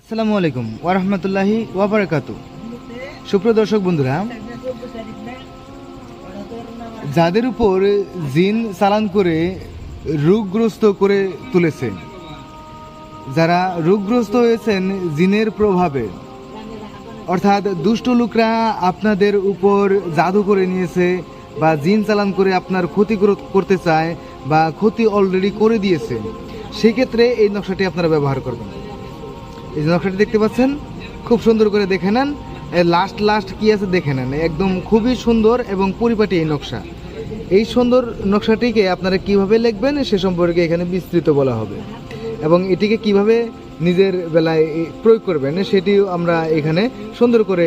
আসসালামু আলাইকুম ওরহমতুল্লাহি ওয়াবারাকাতু সুপ্রিয় দর্শক বন্ধুরা, যাদের উপর জিন চালান করে রোগগ্রস্ত করে তুলেছে, যারা রোগগ্রস্ত হয়েছেন জিনের প্রভাবে, অর্থাৎ দুষ্ট লোকরা আপনাদের উপর জাদু করে নিয়েছে বা জিন চালান করে আপনার ক্ষতি করতে চায় বা ক্ষতি অলরেডি করে দিয়েছে, সেক্ষেত্রে এই নকশাটি আপনারা ব্যবহার করবেন। এই যে নকশাটি দেখতে পাচ্ছেন? খুব সুন্দর করে দেখে নেন। লাস্ট লাস্ট কি আছে দেখে নেন। একদম খুবই সুন্দর এবং পরিপাটি এই নকশা। এই সুন্দর নকশাটিকে আপনারা কীভাবে লিখবেন, সে সম্পর্কে এখানে বিস্তৃত বলা হবে। এবং এটিকে কীভাবে নিজের বেলায় প্রয়োগ করবেন, সেটিও আমরা এখানে সুন্দর করে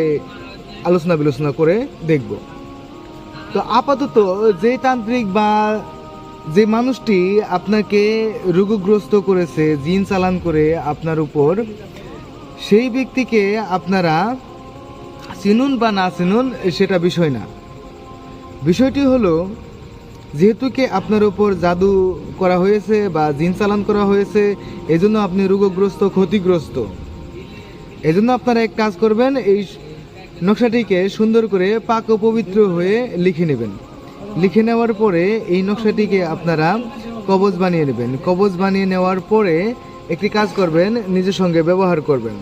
আলোচনা বিলোচনা করে দেখব। তো আপাতত যে তান্ত্রিক বা যে মানুষটি আপনাকে রোগগ্রস্ত করেছে, জিন চালান করে আপনার উপর, সেই ব্যক্তিকে আপনারা চিনুন বা না চিনুন, সেটা বিষয় না। বিষয়টি হলো, যেহেতু কি আপনার উপর জাদু করা হয়েছে বা জিন চালান করা হয়েছে, এজন্য আপনি রোগগ্রস্ত, ক্ষতিগ্রস্ত। এজন্য আপনারা এক কাজ করবেন, এই নকশাটিকে সুন্দর করে পাক ও পবিত্র হয়ে লিখে নেবেন। লিখে নেওয়ার পরে এই নকশাটিকে আপনারা কবজ বানিয়ে নেবেন। কবজ বানিয়ে নেওয়ার পরে একটি কাজ করবেন, নিজের সঙ্গে ব্যবহার করবেন।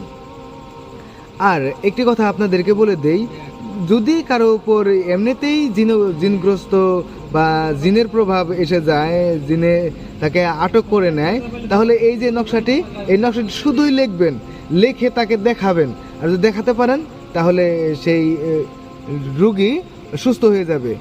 আর একটি কথা আপনাদেরকে বলে দেই, যদি কারও উপর এমনিতেই জিন জিনগ্রস্ত বা জিনের প্রভাব এসে যায়, জিনে তাকে আটক করে নেয়, তাহলে এই যে নকশাটি, এই নকশাটি শুধুই লিখবেন, লিখে তাকে দেখাবেন। আর যদি দেখাতে পারেন, তাহলে সেই রুগী সুস্থ হয়ে যাবে।